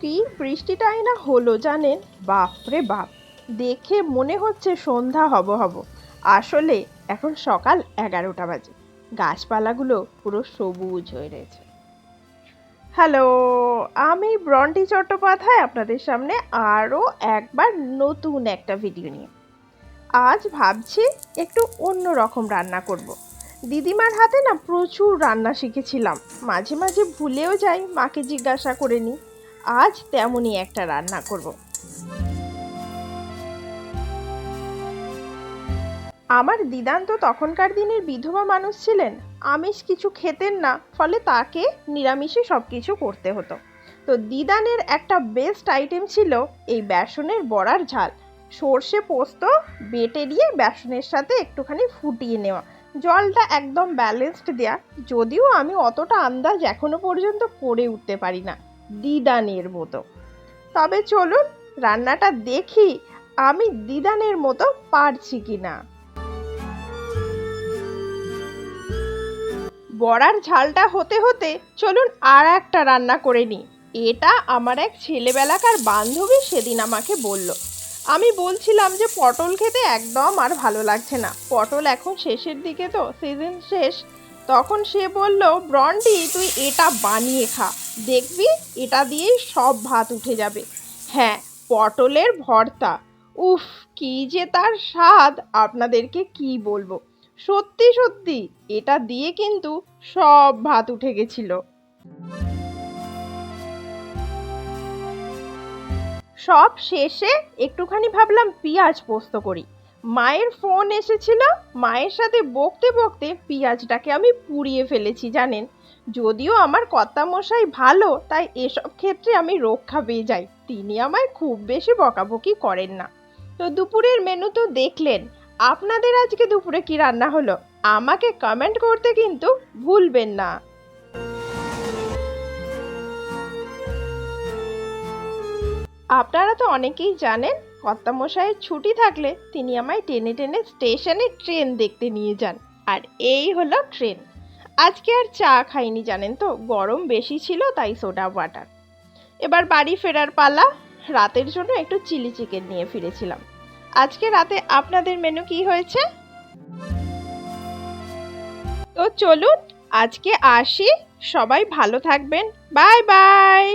কি বৃষ্টিটাই না হলো জানেন? বাপরে বাপ। দেখে মনে হচ্ছে সন্ধ্যা হব হব। আসলে এখন সকাল এগারোটা বাজে। গাছপালাগুলো পুরো সবুজ হয়ে রয়েছে। হ্যালো, আমি ব্রন্টি চট্টোপাধ্যায় আপনাদের সামনে আরও একবার নতুন একটা ভিডিও নিয়ে। আজ ভাবছি একটু অন্য রকম রান্না করব। দিদিমার হাতে না প্রচুর রান্না শিখেছিলাম। মাঝে মাঝে ভুলেও যাই, মাকে জিজ্ঞাসা করে নিই। আজ তেমনই একটা রান্না করব। আমার দিদান তো তখনকার দিনের বিধবা মানুষ ছিলেন। আমিষ কিছু খেতেন না, ফলে তাকে নিরামিষে সব কিছু করতে হতো। তো দিদানের একটা বেস্ট আইটেম ছিল এই বেসনের বড়ার ঝাল। সর্ষে পোস্ত বেটে দিয়ে বেসনের সাথে একটুখানি ফুটিয়ে নেওয়া। জলটা একদম ব্যালেন্সড দেয়া, যদিও আমি অতটা আন্দাজ এখনও পর্যন্ত করে উঠতে পারি না। দিদানের মতো। তবে চলুন, রান্নাটা দেখি আমি দিদানের মতো পারছি কি না বড়ার ঝালটা হতে হতে চলুন আর একটা রান্না করে নিই। এটা আমার এক ছেলেবেলাকার বান্ধবী সেদিন আমাকে বলল। আমি বলছিলাম যে পটল খেতে একদম আর ভালো লাগছে না। পটল এখন শেষের দিকে তো সিজন শেষ। তখন সে বলল, ব্রন্ডি, তুই এটা বানিয়ে খা। দেখবি, এটা দিয়েই সব ভাত উঠে যাবে। হ্যাঁ পটলের ভর্তা। উফ, কি যে তার স্বাদ, আপনাদেরকে কি বলব। সত্যি সত্যি, এটা দিয়ে কিন্তু সব ভাত উঠে গেছিল। সব শেষে একটুখানি ভাবলাম পেঁয়াজ পোস্ত করি। মায়ের ফোন এসেছিল, মায়ের সাথে বকতে বকতে পেঁয়াজটাকে আমি পুড়িয়ে ফেলেছি, জানেন? যদিও আমার কর্তামশাই ভালো, তাই এসব ক্ষেত্রে আমি রক্ষা পেয়ে যাই। তিনি আমায় খুব বেশি বকাবকি করেন না। তো দুপুরের মেনু তো দেখলেন। আপনাদের আজকে দুপুরে কি রান্না হলো? আমাকে কমেন্ট করতে কিন্তু ভুলবেন না। আপনারা তো অনেকেই জানেন কর্তামশাইয়ের ছুটি থাকলে তিনি আমায় টেনে টেনে স্টেশনে ট্রেন দেখতে নিয়ে যান। আর এই হলো ট্রেন। আজকে আর চা খাইনি, জানেন তো? গরম বেশি ছিল, তাই সোডা ওয়াটার এবার বাড়ি ফেরার পালা। রাতের জন্য একটু চিলি চিকেন নিয়ে ফিরেছিলাম। আজকে রাতে আপনাদের মেনু কি হয়েছে? তো চলুন, আজকে আসি। সবাই ভালো থাকবেন। Bye bye!